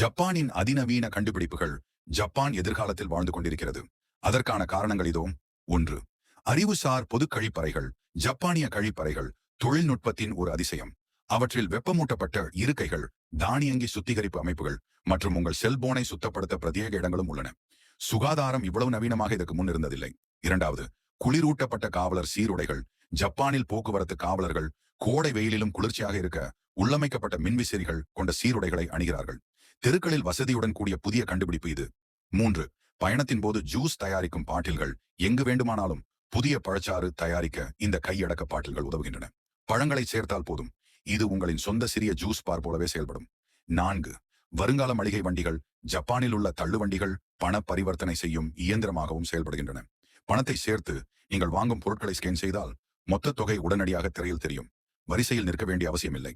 ஜப்பானின் அதிநவீன கண்டுபிடிப்புகள் ஜப்பான் எதிர்காலத்தில் வாழ்ந்து கொண்டிருக்கிறது. அதற்கான காரணங்கள் இதோ. ஒன்று அறிவுசார் பொது கழிப்பறைகள் ஜப்பானிய கழிப்பறைகள் தொழில்நுட்பத்தின் ஒரு அதிசயம். அவற்றில் வெப்பமூட்டப்பட்ட இருக்கைகள் தானியங்கி சுத்திகரிப்பு அமைப்புகள் மற்றும் உங்கள் செல்போனை சுத்தப்படுத்த பிரத்யேக இடங்களும் உள்ளன. சுகாதாரம் இவ்வளவு நவீனமாக இதற்கு முன் இருந்ததில்லை. இரண்டாவது குளிரூட்டப்பட்ட காவலர் சீருடைகள் ஜப்பானில் போக்குவரத்து காவலர்கள் கோடை வெயிலிலும் குளிர்ச்சியாக இருக்க உள்ளமைக்கப்பட்ட மின்விசிறிகள் கொண்ட சீருடைகளை அணிகிறார்கள். தெருக்களில் வசதியுடன் கூடிய புதிய கண்டுபிடிப்பு இது. மூன்று பயணத்தின் போது ஜூஸ் தயாரிக்கும் பாட்டில்கள் எங்கு வேண்டுமானாலும் புதிய பழச்சாறு தயாரிக்க இந்த கையடக்க பாட்டில்கள் உதவுகின்றன. பழங்களை சேர்த்தால் போதும். இது உங்களின் சொந்த சிறிய ஜூஸ் பார் போலவே செயல்படும். நான்கு வருங்கால மளிகை வண்டிகள் ஜப்பானில் உள்ள தள்ளுவண்டிகள் பண பரிவர்த்தனை செய்யும் இயந்திரமாகவும் செயல்படுகின்றன. பணத்தை சேர்த்து நீங்கள் வாங்கும் பொருட்களை ஸ்கேன் செய்தால் மொத்த தொகை உடனடியாக திரையில் தெரியும். வரிசையில் நிற்க வேண்டிய அவசியமில்லை.